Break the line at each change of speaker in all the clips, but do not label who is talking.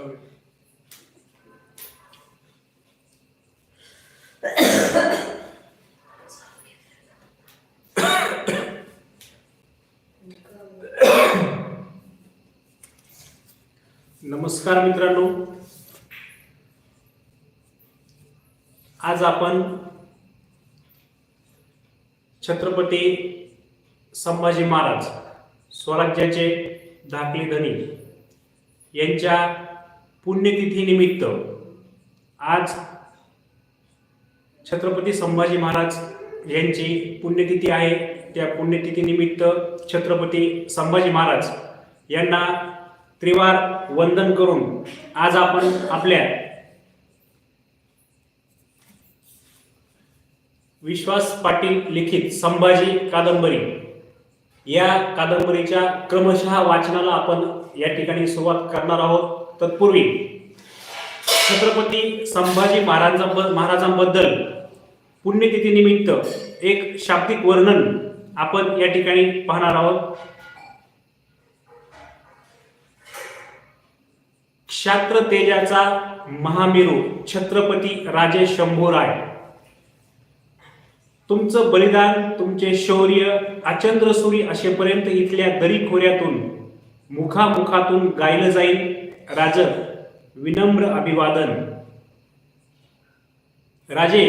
चालेल नमस्कार मित्रांनो. आज आपण छत्रपती संभाजी महाराज स्वराज्याचे धाकले धनी यांच्या पुण्यतिथीनिमित्त आज छत्रपती संभाजी महाराज यांची पुण्यतिथी आहे. त्या पुण्यतिथीनिमित्त छत्रपती संभाजी महाराज यांना त्रिवार वंदन करून आज आपण आपल्या विश्वास पाटील लिखित संभाजी कादंबरी या कादंबरीच्या क्रमशः वाचनाला आपण या ठिकाणी सुरुवात करणार आहोत. तत्पूर्वी छत्रपती संभाजी महाराजांब महाराजांबद्दल पुण्यतिथीनिमित्त एक शाब्दिक वर्णन आपण या ठिकाणी पाहणार आहोत. क्षात्र तेजाचा महामेरू छत्रपती राजे शंभूराय. तुमचं बलिदान तुमचे शौर्य अचंद्रसुरी असेपर्यंत इथल्या दरी खोऱ्यातून मुखामुखातून गायलं जाईल. राजन विनम्र अभिवादन. राजे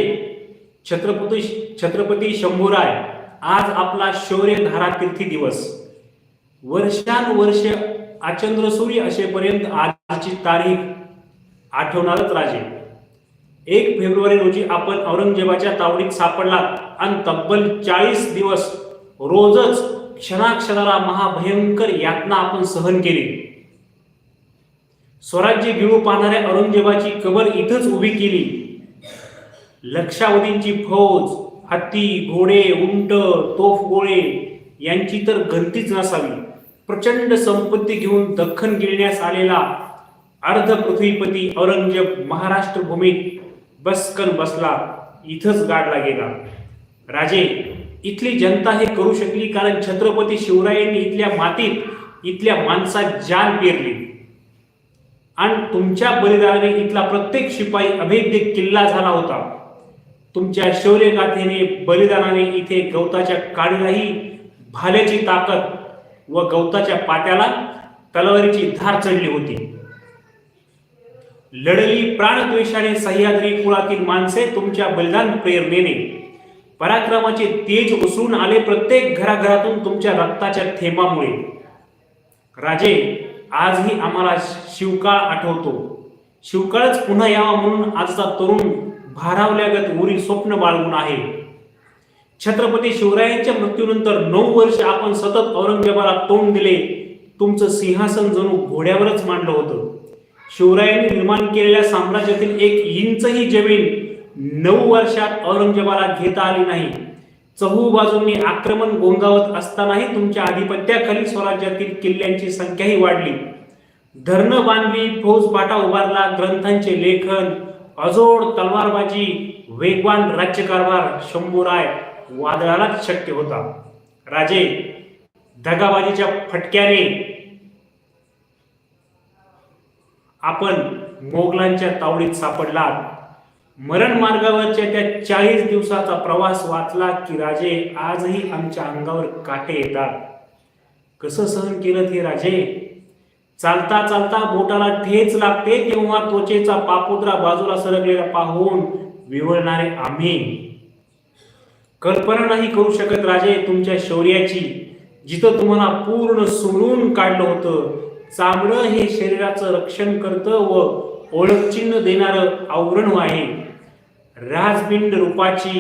छत्रपती छत्रपती शंभूराय आज आपला शौर्य धारातीर्थी दिवस. वर्षानुवर्ष आचंद्रसूरी असेपर्यंत आजची तारीख आठवणारच राजे. एक फेब्रुवारी रोजी आपण औरंगजेबाच्या तावडीत सापडलात आणि तब्बल चाळीस दिवस रोजच क्षणाक्षणाला महाभयंकर यातना आपण सहन केली. स्वराज्य गिळू पाहणाऱ्या औरंगजेबाची कबर इथंच उभी केली. लक्षावधींची फौज हत्ती घोडे उंट तोफ गोळे यांची तर गंतीच नसावी. प्रचंड संपत्ती घेऊन दख्खन गिळण्यास आलेला अर्ध पृथ्वीपती औरंगजेब महाराष्ट्र भूमीत बसकन बसला इथंच गाडला गेला. राजे इथली जनता हे करू शकली कारण छत्रपती शिवरायांनी इथल्या मातीत इथल्या माणसात जान पेरली. आणि तुमच्या बलिदानाने इथला प्रत्येक शिपाई अभेद्य किल्ला झाला होता. तुमच्या शौर्यगाथेने बलिदानाने इथे गवताच्या काडीलाही भाल्याची ताकद व गवताच्या पात्याला तलवारीची धार चढली होती. लढली प्राणद्वेषाने सह्याद्री कुळातील माणसे तुमच्या बलिदान प्रेरणेने. पराक्रमाचे तेज उसळून आले प्रत्येक घराघरातून तुमच्या रक्ताच्या थेंबामुळे. राजे आजही आम्हाला शिवकाळ आठवतो. शिवकाळच पुन्हा यावा म्हणून आजचा तरुण भारावल्यागत उरी स्वप्न बाळगून आहे. छत्रपती शिवरायांच्या मृत्यूनंतर नऊ वर्ष आपण सतत औरंगजेबाला तोंड दिले. तुमचं सिंहासन जणू घोड्यावरच मांडलं होतं. शिवरायांनी निर्माण केलेल्या साम्राज्यातील एक इंचही जमीन नऊ वर्षात औरंगजेबाला घेता आली नाही. चहू बाजूंनी आक्रमण गोंगावत असतानाही तुमच्या आधिपत्याखाली स्वराज्यातील किल्ल्यांची संख्याही वाढली. धरणं बांधली फौज पाटा उभारला ग्रंथांचे लेखन अजोड तलवारबाजी वेगवान राज्यकारभार शंभूराय वादळालाच शक्य होता. राजे दगाबाजीच्या फटक्याने आपण मोगलांच्या तावडीत सापडलात. मरण मार्गावरच्या त्या चाळीस दिवसाचा प्रवास वाचला की राजे आजही आमच्या अंगावर काटे येतात. कसं सहन केलं हे राजे? चालता चालता बोटाला ठेच लागते तेव्हा त्वचेचा पापुद्रा बाजूला सरकलेला पाहून विवळणारे आम्ही. कल्पना नाही करू शकत राजे तुमच्या शौर्याची. जिथं तुम्हाला पूर्ण सोडून काढलं होतं. चामडं हे शरीराचं रक्षण करतं व ओळखचिन्ह देणारं आवरण आहे. राजबिंड रूपाची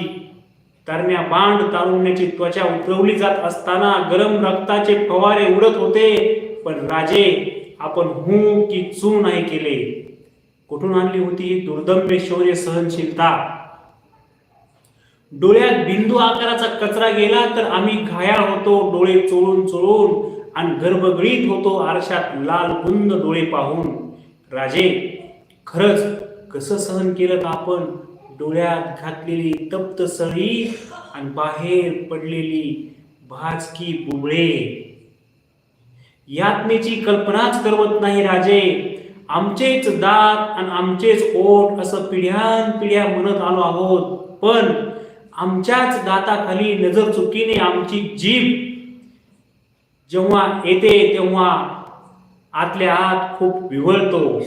तरण्या बांड तारुण्याची त्वचा उतरवली जात असताना गरम रक्ताचे फवारे उडत होते. पण राजे आपण हू की चू नाही केले. कुठून आणली होती दुर्दम्य शौर्य सहनशीलता? डोळ्यात बिंदू आकाराचा कचरा गेला तर आम्ही घायाळ होतो डोळे चोळून चोळून आणि गर्भगळीत होतो आरशात लाल गुंद डोळे पाहून. राजे खरंच कसं सहन केलं आपण? डोळ्यात घातलेली तप्त सळी आणि बाहेर पडलेली भाजकी बुबळे. यातनेची कल्पनाच करवत नाही राजे. आमचेच दात आणि आमचेच ओठ असं पिढ्यान पिढ्या म्हणत आलो आहोत. पण आमच्याच दाताखाली नजर चुकीने आमची जीभ जेव्हा येते तेव्हा आतल्या आत खूप विवळतो.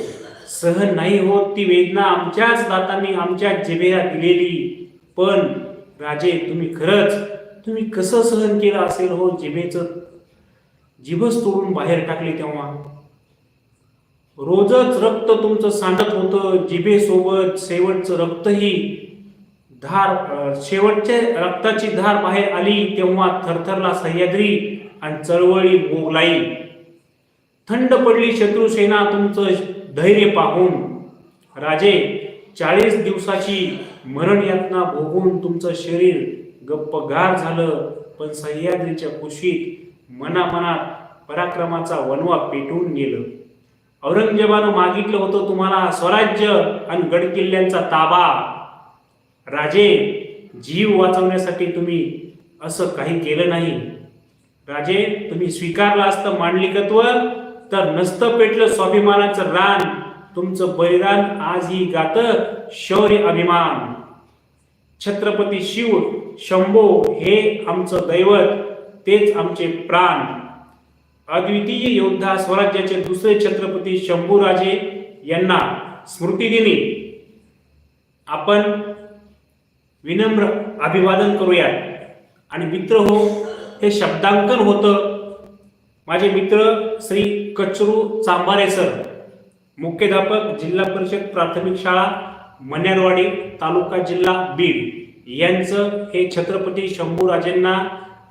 सहन नाही होत ती वेदना आमच्याच दातांनी आमच्या जिभेला दिलेली. पण राजे तुम्ही खरंच तुम्ही कसं सहन केलं असेल हो जिभेचं? जिभच तोडून बाहेर टाकले तेव्हा. रोजच रक्त तुमचं सांडत होतं जिभेसोबत शेवटचं रक्तही. धार शेवटच्या रक्ताची धार बाहेर आली तेव्हा थरथरला सह्याद्री आणि चळवळी मोगलाई थंड पडली शत्रुसेना तुमचं धैर्य पाहून राजे चाळीस दिवसाची मरण यातना भोगून तुमचं शरीर गप्पगार झालं. पण सह्याद्रीच्या कुशीत मनामनात पराक्रमाचा वनवा पेटून गेलं. औरंगजेबानं मागितलं होतं तुम्हाला स्वराज्य आणि गडकिल्ल्यांचा ताबा. राजे जीव वाचवण्यासाठी तुम्ही असं काही केलं नाही. राजे तुम्ही स्वीकारलं असतं मांडलिकत्व? तर नसतं पेटलं स्वाभिमानाचं रान. तुमचं बलिदान आजही गात शौर्य अभिमान. छत्रपती शिव शंभो हे आमचं दैवत तेच आमचे प्राण. अद्वितीय योद्धा स्वराज्याचे दुसरे छत्रपती शंभूराजे यांना स्मृतिदिनी आपण विनम्र अभिवादन करूयात. आणि मित्र हो हे शब्दांकन होतं माझे मित्र श्री कचरू चांबारे सर मुख्याध्यापक जिल्हा परिषद प्राथमिक शाळा मन्यारवाडी तालुका जिल्हा बीड यांचं हे छत्रपती शंभूराजेंना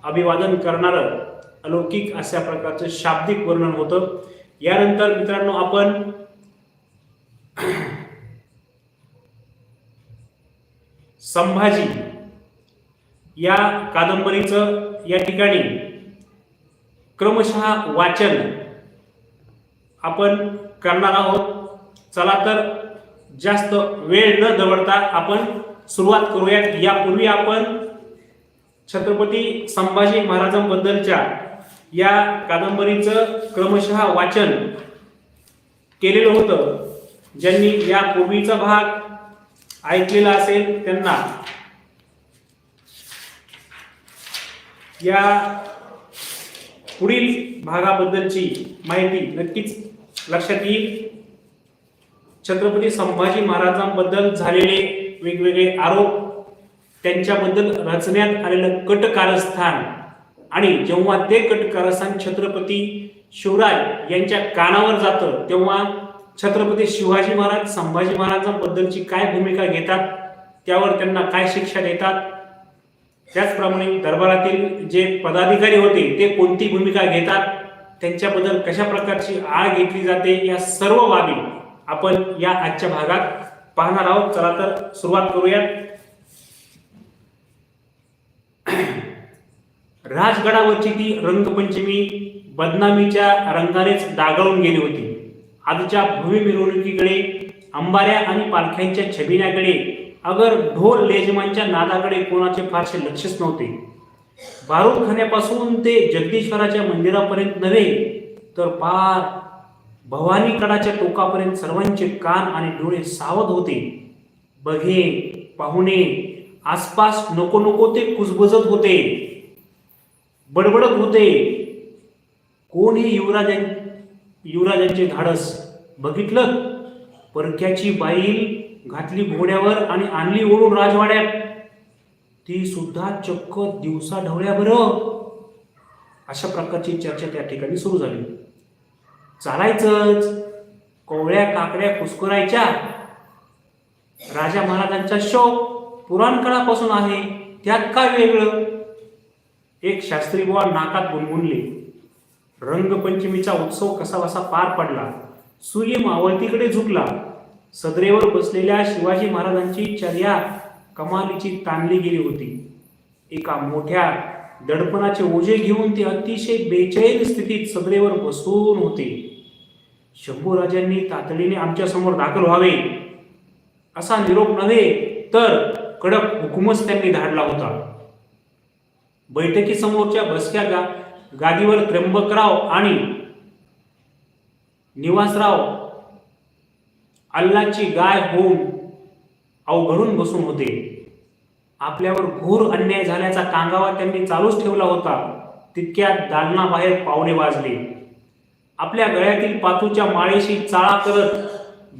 अभिवादन करणारं अलौकिक अशा प्रकारचं शाब्दिक वर्णन होतं. यानंतर मित्रांनो आपण संभाजी या कादंबरीचं या ठिकाणी क्रमशः वाचन आपण करणार आहोत. चला तर जास्त वेळ न दवडता आपण सुरुवात करूयात. यापूर्वी आपण छत्रपती संभाजी महाराजांबद्दलच्या या कादंबरीचं क्रमशः वाचन केलेलं होतं. ज्यांनी या पूर्वीचा भाग ऐकलेला असेल त्यांना. या पुढील भागाबद्दलची माहिती नक्कीच लक्षात येईल. छत्रपती संभाजी महाराजांबद्दल झालेले वेगवेगळे आरोप त्यांच्याबद्दल रचण्यात आलेलं कट कारस्थान आणि जेव्हा ते कट कारस्थान छत्रपती शिवराय यांच्या कानावर जातं तेव्हा छत्रपती शिवाजी महाराज संभाजी महाराजांबद्दलची काय भूमिका घेतात त्यावर त्यांना काय शिक्षा देतात त्याचप्रमाणे दरबारातील जे पदाधिकारी होते ते कोणती भूमिका घेतात? त्यांच्याबद्दल कशा प्रकारची आळ घेतली जाते? या सर्व बाबी आपण या आजच्या भागात पाहणार आहोत. चला तर सुरुवात करूयात. राजगडावरची ती रंगपंचमी बदनामीच्या रंगानेच दागाळून गेली होती. आजच्या भूमी मिरवणुकीकडे अंबाऱ्या आणि पालख्यांच्या छबिन्याकडे अगर ढोल लेजमांच्या नादाकडे कोणाचे फारसे लक्षच नव्हते. बारूदखान्यापासून ते जगदीश्वराच्या मंदिरापर्यंत नव्हे तर पार भवानीकडाच्या टोकापर्यंत सर्वांचे कान आणि डोळे सावध होते. बघे पाहुणे आसपास नको नको ते कुजबुजत होते. बडबडत होते. कोण हे युवराजां युवराजांचे धाडस? बघितलं? परक्याची बाईल घातली घोड्यावर आणि आणली ओढून राजवाड्यात. ती सुद्धा चक्क दिवसा ढवळ्या बरं अशा प्रकारची चर्चा त्या ठिकाणी सुरू झाली. चालायचंच. कोवळ्या काकड्या कुसकुरायच्या. राजा महाराजांचा शोक पुराण काळापासून आहे. त्यात काय वेगळं? एक शास्त्री बुवा नाकात गुणगुणले. रंगपंचमीचा उत्सव कसा बसा पार पडला. सूर्य मावळतीकडे झुकला. सदरेवर बसलेल्या शिवाजी महाराजांची चर्या कमालीची ताणली गेली होती. एका मोठ्या दडपणाचे ओझे घेऊन ते अतिशय बेचैन स्थितीत सदरेवर बसून होते. शंभूराजांनी तातडीने आमच्यासमोर दाखल व्हावे असा निरोप नव्हे तर कडक हुकुमच त्यांनी धाडला होता. बैठकीसमोरच्या बसक्या गा गादीवर त्र्यंबकराव आणि निवासराव अल्लाची गाय होऊन अवघडून बसून होते. आपल्यावर घोर अन्याय झाल्याचा कांगावा त्यांनी चालूच ठेवला होता. तितक्यात दालनाबाहेर पावले वाजले. आपल्या गळ्यातील पातूच्या माळेशी चाळा करत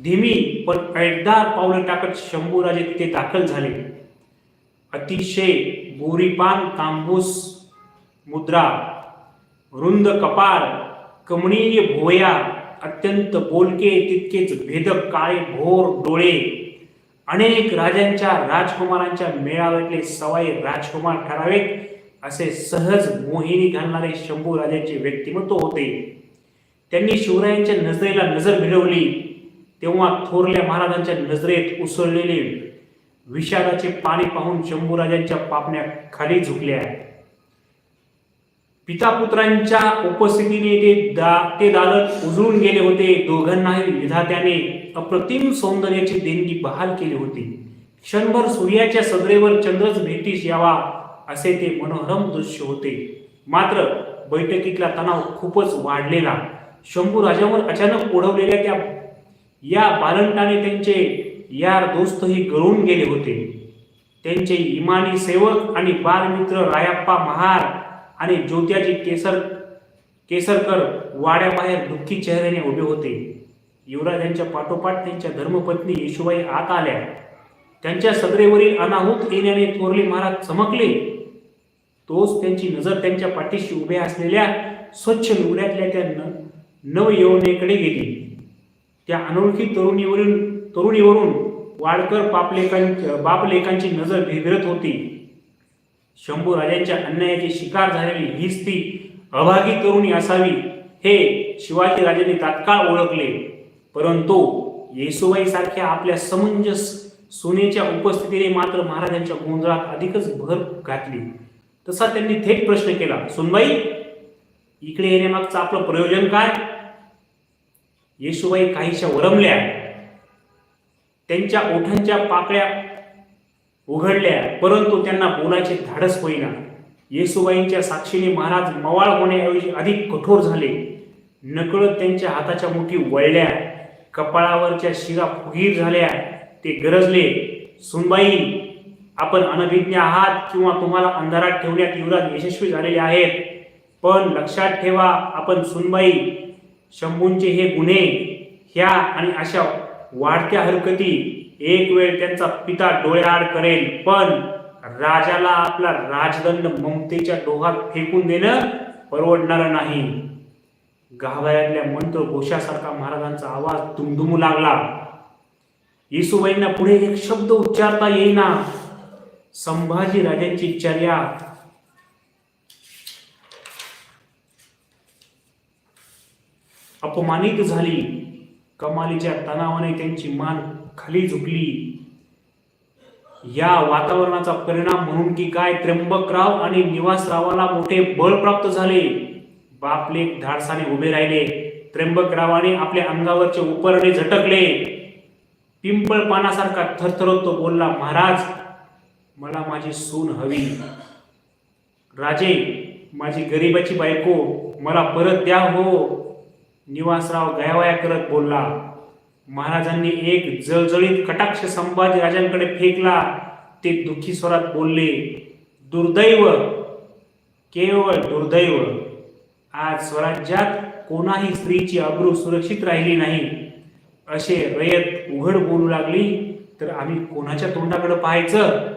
धीमी पण ऐटदार पावलं टाकत शंभूराजे तिथे दाखल झाले. अतिशय गोरीपान तांबूस मुद्रा रुंद कपाळ कमणीय भोया अत्यंत बोलके तितकेच भेदक काळे भोर डोळे. अनेक राजांच्या राजकुमारांच्या मेळाव्यातले सवाई राजकुमार ठरावेत असे सहज मोहिनी घालणारे शंभू राजांचे व्यक्तिमत्व होते. त्यांनी शिवरायांच्या नजरेला नजर भिडवली तेव्हा थोरल्या महाराजांच्या नजरेत उसळलेले विषादाचे पाणी पाहून शंभूराजांच्या पापण्या खाली झुकल्या. पिता पुत्रांच्या उपस्थितीने ते दा ते दालत उजळून गेले होते. दोघांनाही विधात्याने अप्रतिम सौंदर्याची देणगी बहाल केली होती. क्षणभर सूर्याच्या सदरेवर चंद्रच भेटीस यावा असे ते मनोरम दृश्य होते. मात्र बैठकीतला तणाव खूपच वाढलेला. शंभू राजावर अचानक ओढवलेल्या त्या या बालंटाने त्यांचे यार दोस्तही गळून गेले होते. त्यांचे इमानी सेवक आणि बालमित्र रायाप्पा महार आणि ज्योत्याजी केसर केसरकर वाड्याबाहेर दुःखी चेहऱ्याने उभे होते. युवराजांच्या पाठोपाठ त्यांच्या धर्मपत्नी येशुबाई आत आल्या. त्यांच्या सदरेवरील अनाहूत येण्याने थोरले महाराज चमकले. तोच त्यांची नजर त्यांच्या पाठीशी उभ्या असलेल्या स्वच्छ लुगड्यातल्या त्या न नवयवनेकडे गेली. त्या अनोळखी तरुणीवरून तरुणीवरून वाडकर पापलेकां बापलेकांची नजर भिरत होती. शंभू राजांच्या अन्यायाची शिकार झालेली हीच ती अभागी तरुणी असावी हे शिवाजी राजांनी तात्काळ ओळखले. परंतु येसुबाई सारख्या आपल्या समंजस सुनेच्या उपस्थितीने मात्र महाराजांच्या गोंधळात अधिकच भर घातली. तसा त्यांनी थेट प्रश्न केला सुनबाई इकडे येण्यामागचं आपलं प्रयोजन काय? येशुबाई काहीशा वरमल्या. त्यांच्या ओठांच्या पाकळ्या उघडल्या परंतु त्यांना बोलायचे धाडस होईना. येसुबाईंच्या साक्षीने महाराज मवाळ होण्याऐवजी अधिक कठोर झाले. नकळत त्यांच्या हाताच्या मुठी वळल्या. कपाळावरच्या शिरा फुगीर झाल्या. ते गरजले सुनबाई आपण अनभिज्ञ आहात किंवा तुम्हाला अंधारात ठेवण्यात युवराज यशस्वी झालेले आहेत. पण लक्षात ठेवा आपण सुनबाई शंभूंचे हे गुन्हे ह्या आणि अशा वाढत्या हरकती. एक वेळ त्यांचा पिता डोळ्याआड करेल पण राजाला आपला राजदंड ममतेच्या डोहात फेकून देणं परवडणार नाही. गाभाऱ्यातल्या मंत्र घोषासारखा महाराजांचा आवाज दुमदुमू लागला. येसुबाईंना पुढे एक शब्द उच्चारता येईना. संभाजी राजांची चर्या. अपमानित झाली. कमालीच्या तणावाने त्यांची मान खाली झुकली. या वातावरणाचा परिणाम म्हणून की काय त्र्यंबकराव आणि निवासरावाला मोठे बळ प्राप्त झाले. बापले धाडसाने उभे राहिले. त्र्यंबकरावाने आपल्या अंगावरचे उपरणे झटकले. पिंपळ पानासारखा थरथरत तो बोलला महाराज मला माझी सून हवी. राजे माझी गरीबाची बायको मला परत द्या हो. निवासराव गयावया करत बोलला महाराजांनी एक जळजळीत कटाक्ष संभाजी राजांकडे फेकला. ते दुःखी स्वरात बोलले दुर्दैव केवळ दुर्दैव. आज स्वराज्यात कोणाही स्त्रीची अब्रू सुरक्षित राहिली नाही. असे रयत उघड बोलू लागली तर आम्ही कोणाच्या तोंडाकडे पाहायचं?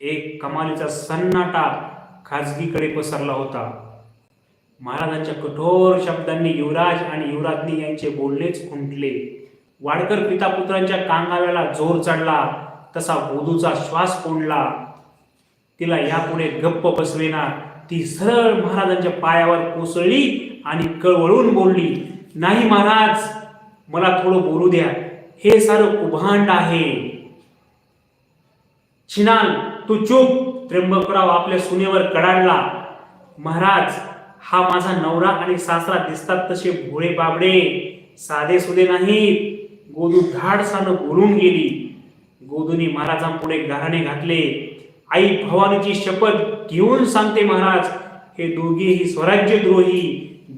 एक कमालीचा सन्नाटा खाजगीकडे पसरला होता. महाराजांच्या कठोर शब्दांनी युवराज आणि युवराज्ञी यांचे बोलणेच खुंटले. वाडकर पिता पुत्रांच्या कांगाव्याला जोर चढला तसा बोधूचा श्वास कोंडला. तिला यापुढे गप्प बसवेना ती सरळ महाराजांच्या पायावर कोसळली आणि कळवळून बोलली नाही महाराज मला थोडं बोलू द्या. हे सारं कुभांड आहे. छिनाल तू चूप त्र्यंबकराव आपल्या सुनेवर कडाडला. महाराज हा माझा नवरा आणि सासरा दिसतात तसे भोळे बाबडे. साधे सुधे नाहीत. गोदू धाडसानं बोलून गेली. गोदूनी महाराजांपुढे गाराणे घातले. आई भवानीची शपथ घेऊन सांगते महाराज हे दोघेही स्वराज्यद्रोही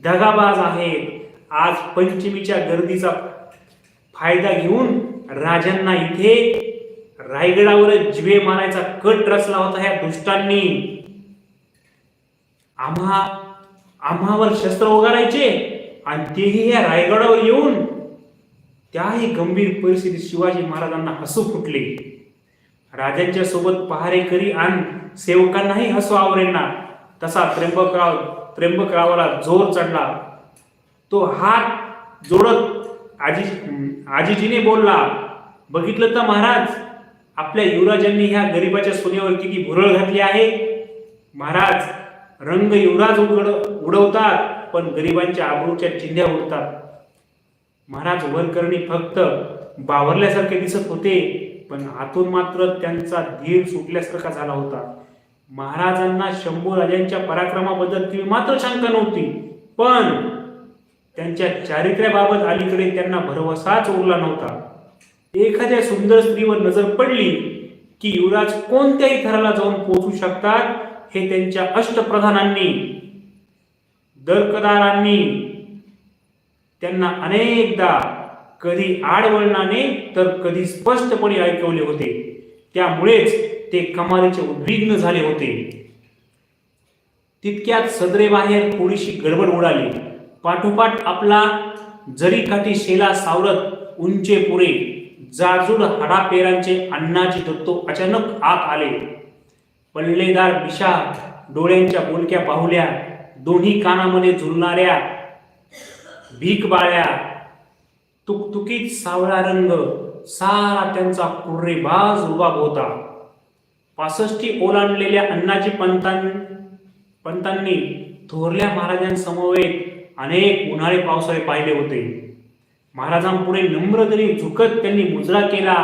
दगाबाज आहेत. आज पंचमीच्या गर्दीचा फायदा घेऊन राजांना इथे रायगडावर जिवे मारायचा कट रचला होता ह्या दुष्टांनी. आम्हा आम्हावर शस्त्र उगारायचे आणि तेही या रायगडावर येऊन त्याही गंभीर परिस्थितीत शिवाजी महाराजांना हसू फुटले. राजांच्या सोबत पहारेकरी आणि सेवकांनाही हसू आवरेना. तसा त्र्यंबकराव त्र्यंबकरावाला जोर चढला. तो हात जोडत आजी आजीजीने बोलला बघितलं तर महाराज आपल्या युवराजांनी ह्या गरिबाच्या सोन्यावर किती भुरळ घातली आहे. महाराज रंग युवराज उघड उडवतात पण गरिबांच्या आबरूच्या चिंध्या उडतात. महाराज वरकरणी फक्त बावरल्यासारखे दिसत होते पण आतून मात्र त्यांचा धीर सुटल्यासारखा झाला होता. महाराजांना शंभू राजांच्या पराक्रमाबद्दल ती मात्र शंका नव्हती पण त्यांच्या चारित्र्याबाबत अलीकडे त्यांना भरवसाच उरला नव्हता. एखाद्या सुंदर स्त्रीवर नजर पडली की युवराज कोणत्याही थराला जाऊन पोहोचू शकतात हे त्यांच्या अष्टप्रधानांनी दरकदारांनी त्यांना अनेकदा कधी आडवळणाने तर कधी स्पष्टपणे ऐकवले होते. त्यामुळेच ते कमालीचे उद्विग्न झाले होते. तितक्यात सदरेबाहेर थोडीशी गडबड उडाली. पाठोपाठ आपला जरीकाठी शेला सावरत उंचे पुरे जाजूड हडापेरांचे अण्णाजी दत्तो अचानक आत आले. पल्लेदार बिशा डोळ्यांच्या बोलक्या पाहुल्या दोन्ही कानामध्ये झुलणाऱ्या भीक बाळ्या तुकतुकीत सावळा रंग सारा त्यांचा कुर्रेबाज रुबाब होता. पासष्टी ओलांडलेल्या अण्णाजी पंतां पंतांनी थोरल्या महाराजांसमवेत अनेक उन्हाळे पावसाळे पाहिले होते. महाराजांपुढे नम्र तरी झुकत त्यांनी मुजरा केला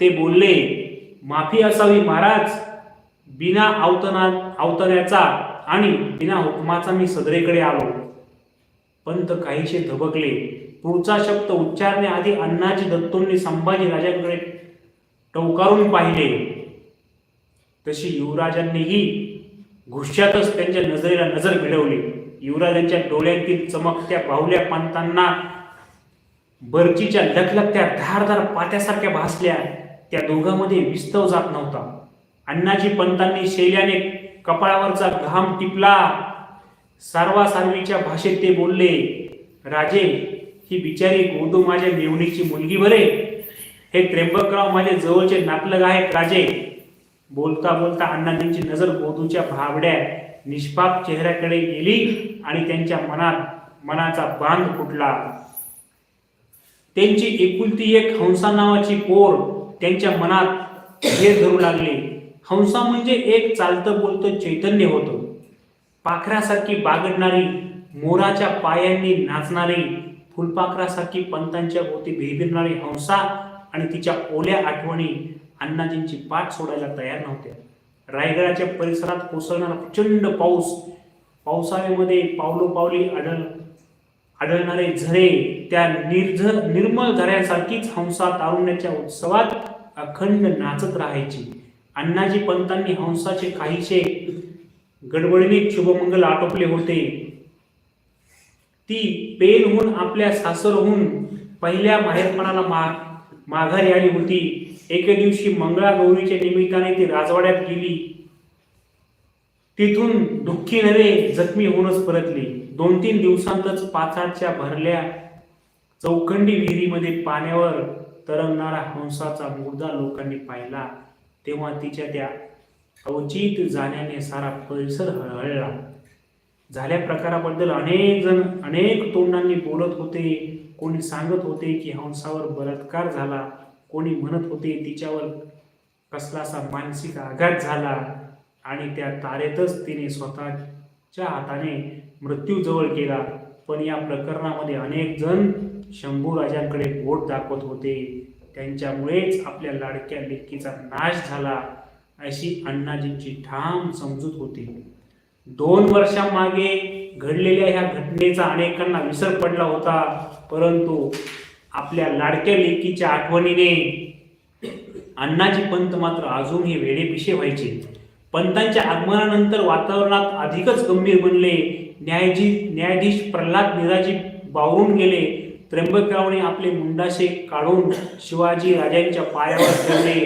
ते बोलले माफी असावी महाराज. बिना अवतना अवतऱ्याचा आणि बिना हुकमाचा मी सदरेकडे आलो. पंत काहीशे धबकले. पुढचा शब्द उच्चारण्याआधी अण्णाजी दत्तोंनी संभाजी राजांकडे टवकारून पाहिले. तशी युवराजांनीही घुशातच त्यांच्या नजरेला नजर भिडवली युवराजांच्या डोळ्यातील चमकत्या बाहुल्या पंतांना बर्चीच्या लखलखत्या धारदार पात्यासारख्या भासल्या. त्या दोघांमध्ये विस्तव जात नव्हता. अण्णाजी पंतांनी शैल्याने कपाळावरचा घाम टिपला. सारवासारवीच्या भाषेत ते बोलले राजे ही बिचारी गोदू माझ्या मेवणीची मुलगी बरे. हे त्र्यंबकराव माझे जवळचे नातलग आहेत राजे. बोलता बोलता अण्णाजींची नजर गोदूच्या भाबड्या निष्पाप चेहऱ्याकडे गेली आणि त्यांच्या मनात मनाचा बांध फुटला. त्यांची एकुलती एक हंसा नावाची पोर त्यांच्या मनात घेर धरू लागली. हंसा म्हणजे एक चालतं बोलतं चैतन्य होतं. पाखरासारखी बागडणारी मोराच्या पायांनी नाचणारी फुलपाखरासारखी पंतांच्या भोवती भिरभिरणारी हंसा आणि तिच्या ओल्या आठवणी अण्णाजींची पाठ सोडायला तयार नव्हत्या. रायगडाच्या परिसरात कोसळणारा प्रचंड पाऊस पावसाळ्यामध्ये पावलोपावली आढळ आढळणारे झरे त्या निर्झर निर्मळ झऱ्यासारखीच हंसा तारुण्याच्या उत्सवात अखंड नाचत राहायची. अण्णाजी पंतांनी हंसाचे काहीशे गडबडीने शुभमंगल आटोपले होते. ती पेनहून आपल्या सासरहून पहिल्या माहेरपणाला मा माघारी आली होती. एके दिवशी मंगळागौरीच्या निमित्ताने ती राजवाड्यात गेली. तिथून दुःखी नव्हे जखमी होऊनच परतली. दोन तीन दिवसांतच पाचाडच्या भरल्या चौखंडी विहिरीमध्ये पाण्यावर तरंगणारा हंसाचा मुर्दा लोकांनी पाहिला. तेव्हा तिच्या त्या अवचित जाण्याने सारा परिसर हळहळला. झाल्या प्रकाराबद्दल अनेक जण अनेक तोंडांनी बोलत होते. कोणी सांगत होते की हंसावर बलात्कार झाला. कोणी म्हणत होते तिच्यावर कसलासा मानसिक आघात झाला. आणि त्या तारेतच तिने स्वतःच्या हाताने मृत्यू जवळ केला. पण या प्रकरणामध्ये अनेक जण शंभू राजांकडे बोट दाखवत होते. त्यांच्यामुळेच आपल्या लाडक्या लेकीचा नाश झाला अशी अण्णाजींची ठाम समजूत होती. दोन वर्षामागे घडलेल्या ह्या घटनेचा अनेकांना विसर पडला होता परंतु आपल्या लाडक्या लेकीच्या आठवणीने अण्णाजी पंत मात्र अजूनही वेडेपिशे व्हायचे. पंतांच्या आगमनानंतर वातावरणात अधिकच गंभीर बनले. न्यायाजी न्यायाधीश प्रल्हाद निराजी बावरून गेले. त्र्यंबकरावने आपले मुंडाशे काढून शिवाजी राजांच्या पायावर ठेवले.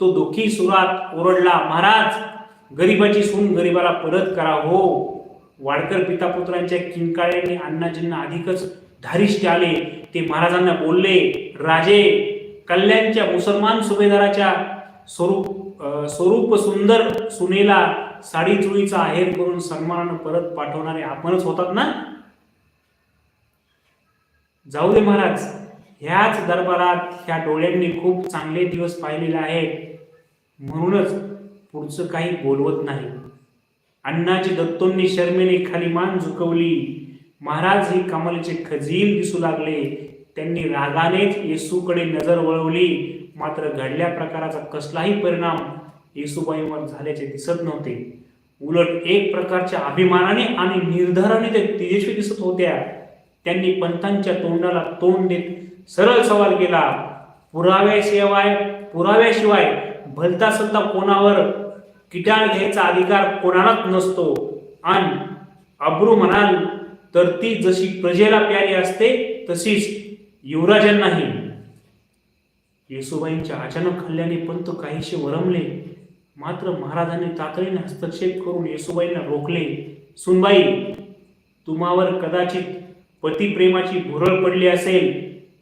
तो दुःखी सुरात ओरडला महाराज गरिबाची सून गरिबाला परत करा हो. वाडकर पिता पुत्रांच्या किंकाळ्याने अण्णाजींना अधिकच धारिष्ट आले. ते महाराजांना बोलले राजे कल्याणच्या मुसलमान सुभेदाराच्या स्वरूप स्वरूप सुंदर सुनेला साडी चुळीचा आहेर करून सन्मानानं परत पाठवणारे आपणच होतात ना? जाऊ दे महाराज. ह्याच दरबारात ह्या डोळ्यांनी खूप चांगले दिवस पाहिलेले आहेत. म्हणूनच पुढचं काही बोलवत नाही. अण्णाची दत्तोंनी शर्मेने खाली मान झुकवली. महाराज ही कमालीचे खजील दिसू लागले. त्यांनी रागानेच येसूकडे नजर वळवली. मात्र घडल्या प्रकाराचा कसलाही परिणाम येसूबाईंवर झाल्याचे दिसत नव्हते. उलट एक प्रकारच्या अभिमानाने आणि निर्धाराने ते तेजस्वी दिसत होत्या. त्यांनी पंतांच्या तोंडाला तोंड देत सरळ सवाल केला पुराव्याशिवाय पुराव्याशिवाय भलता सलता कोणावर किटाळ घ्यायचा अधिकार कोणालाच नसतो. आणि अब्रू म्हणाल तर ती जशी प्रजेला प्यारी असते तशीच युवराजांनाही. येसुबाईंच्या अचानक हल्ल्याने पंत काहीसे वरमले. मात्र महाराजांनी तातडीने हस्तक्षेप करून येसुबाईंना रोखले. सुनबाई तुम्हावर कदाचित पतिप्रेमाची भुरळ पडली असेल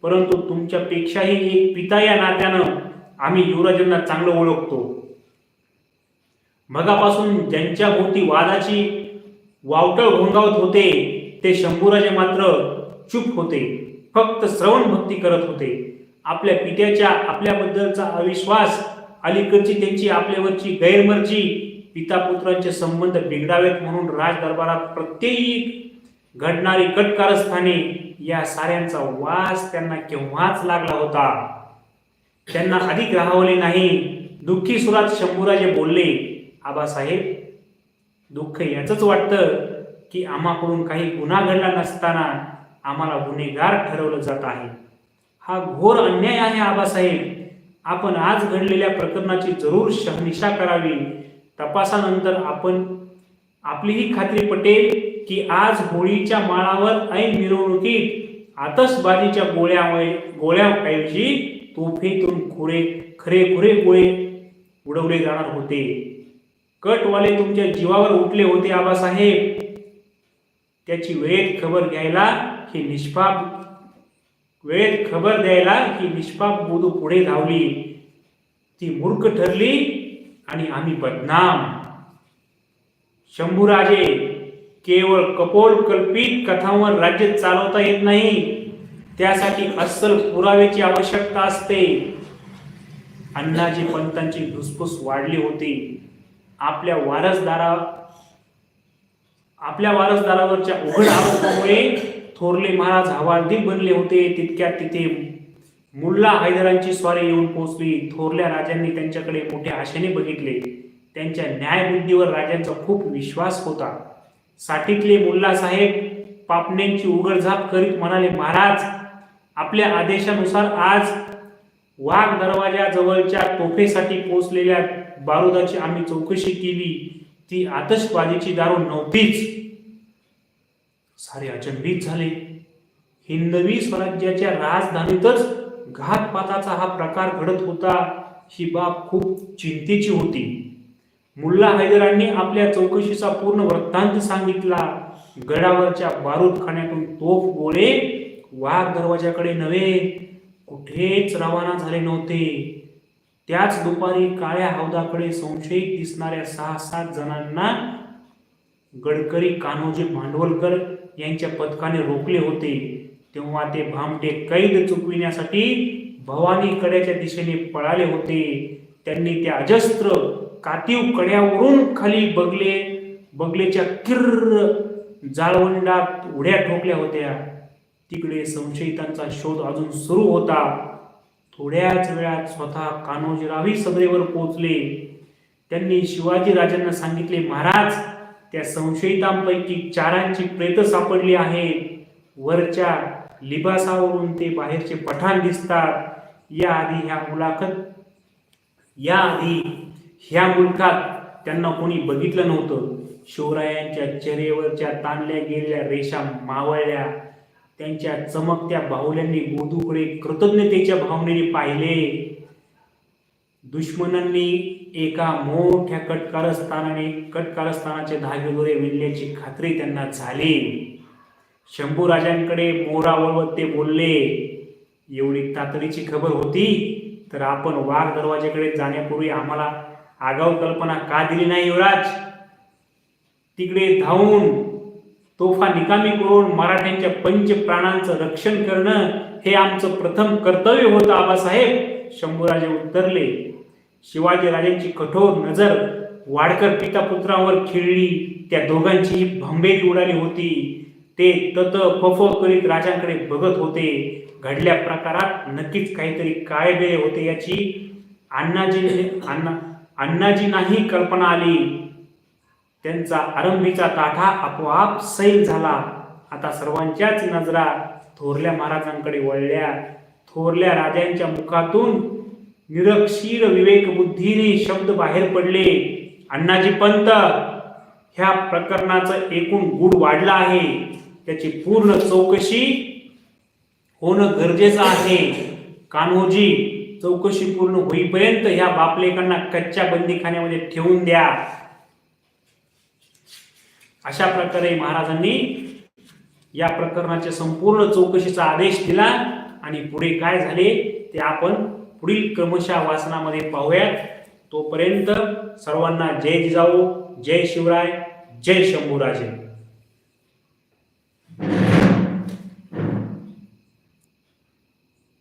परंतु तुमच्यापेक्षाही एक पिता या नात्यानं आम्ही युवराजांना चांगलं ओळखतो. मगापासून ज्यांच्या भोवती वादाची वावटळ घोंगावत होते ते शंभूराजे मात्र चूप होते फक्त श्रवण भक्ती करत होते. आपल्या पित्याच्या आपल्याबद्दलचा अविश्वास अलीकडची त्यांची आपल्यावरची गैरमर्जी पिता पुत्रांचे संबंध बिघडावेत म्हणून राज दरबारात प्रत्येक घडणारी कटकारस्थाने या साऱ्यांचा वास त्यांना केव्हाच लागला होता? त्यांना अधिक राहवले नाही. दुःखी सुरात शंभूराजे बोलले आबासाहेब दुःख याच वाटतं की आम्हाकडून काही गुन्हा घडला नसताना आम्हाला गुन्हेगार ठरवलं जात आहे. हा घोर अन्याय आहे आबासाहेब. आपण आज घडलेल्या प्रकरणाची जरूर शहनिशा करावी. तपासानंतर आपण आपली ही खात्री पटेल की आज होळीच्या माळावर ऐन मिरवणुकीत आतषबाजीच्या गोळ्यामुळे गोळ्याऐवजी तोफेतून खुरे खरे खुरे गोळे उडवले जाणार होते. कटवाले तुमच्या जीवावर उठले होते आबासाहेब. त्याची वेळेत खबर घ्यायला ही निष्पाप वेळेत खबर द्यायला ही निष्पाप बोधू पुढे धावली. ती मूर्ख ठरली आणि आम्ही बदनाम. शंभूराजे केवळ कपोल कल्पित कथांवर राज्य चालवता येत नाही. त्यासाठी अस्सल पुराव्याची आवश्यकता असते. अण्णाजी पंतांची घुसफूस वाढली होती. आपल्या वारसदारा आपल्या वारसदारावरच्या उघड आरोपामुळे थोरले महाराज हवालदिल बनले होते. तितक्यात तिथे मुल्ला हैदरांची स्वारी येऊन पोहोचली. थोरल्या राजांनी त्यांच्याकडे मोठ्या आशेने बघितले. त्यांच्या न्यायबुद्धीवर राजांचा खूप विश्वास होता. साठीतले मुल्ला साहेब पापण्यांची उघडझाप करीत म्हणाले महाराज आपल्या आदेशानुसार आज वाघ दरवाजाजवळच्या तोफेसाठी पोचलेल्या बारुदाची आम्ही चौकशी केली. ती आतषबाजीची दारू नव्हतीच. सारे अचंबित झाले. हिंदवी स्वराज्याच्या राजधानीतच घातपाताचा हा प्रकार घडत होता ही बाब खूप चिंतेची होती. मुल्ला हैदरांनी आपल्या चौकशीचा पूर्ण वृत्तांत सांगितला. गडावरच्या बारूदखान्यातून तोफ गोळे वाघ दरवाजाकडे नव्हे. कुठेच रवाना झाले नव्हते. त्याच दुपारी काळ्या हौदाकडे संशयित दिसणाऱ्या सहा सात जणांना गडकरी कान्होजी भांडवलकर यांच्या पथकाने रोखले होते. तेव्हा ते भामटे कैद चुकविण्यासाठी भवानी कड्याच्या दिशेने पळाले होते. त्यांनी त्या अजस्त्र कातीव कड्यावरून खाली बगले बगलेच्या किर्र जाळवंडात उड्या ठोकल्या होत्या. तिकडे संशयितांचा शोध अजून सुरू होता. थोड्याच वेळात स्वतः कान्होजीरावही सदरेवर पोहोचले. त्यांनी शिवाजी राजांना सांगितले महाराज त्या संशयितांपैकी चारांची प्रेत सापडली आहेत. वरच्या लिबासावरून ते बाहेरचे पठाण दिसतात. याआधी ह्या मुलाखत याआधी ह्या मुलखात त्यांना कोणी बघितलं नव्हतं. शिवरायांच्या चेहऱ्यावरच्या ताणल्या गेलेल्या रेषा मावळल्या. त्यांच्या चमकत्या बाहुल्यांनी गोदूकडे कृतज्ञतेच्या भावनेने पाहिले. दुश्मनांनी एका मोठ्या कटकारस्थानाने कटकारस्थानाचे धागे दोरे विणल्याची खात्री त्यांना झाली. शंभूराजांकडे मोरा वळवत ते बोलले एवढी तातडीची खबर होती? तर आपण वाघ दरवाज्याकडे जाण्यापूर्वी आम्हाला आगाऊ कल्पना का दिली नाही युवराज? तिकडे धावून तोफा निकामी करून मराठ्यांच्या पंच प्राणांचं रक्षण करणं हे आमचं प्रथम कर्तव्य होतं आबासाहेब. शंभूराजे उत्तरले शिवाजीराजांची कठोर नजर वाडकर पिता पुत्रांवर खिळली. त्या दोघांची भंबेरी उडाली होती. ते तत फफ करीत राजांकडे बघत होते. घडल्या प्रकारात नक्कीच काहीतरी काळबेळे होते याची अण्णाजी अण्णा अण्णाजी नाही कल्पना आली. त्यांचा आरंभीचा ताठा आपोआप सैल झाला. आता सर्वांच्याच नजरा थोरल्या महाराजांकडे वळल्या. थोरल्या राजांच्या मुखातून निरक्षीर विवेकबुद्धीने शब्द बाहेर पडले. अण्णाजी पंत ह्या प्रकरणाचं एकूण गुढ वाढला आहे. त्याची पूर्ण चौकशी होणं गरजेचं आहे. कान्होजी चौकशी पूर्ण होईपर्यंत ह्या बापलेकांना कच्च्या बंदीखान्यामध्ये ठेवून द्या. अशा प्रकारे महाराजांनी या प्रकरणाच्या संपूर्ण चौकशीचा आदेश दिला आणि पुढे काय झाले ते आपण पुढील क्रमशः वाचनामध्ये पाहूयात. तोपर्यंत सर्वांना जय जिजाऊ जय शिवराय जय शंभूराजे.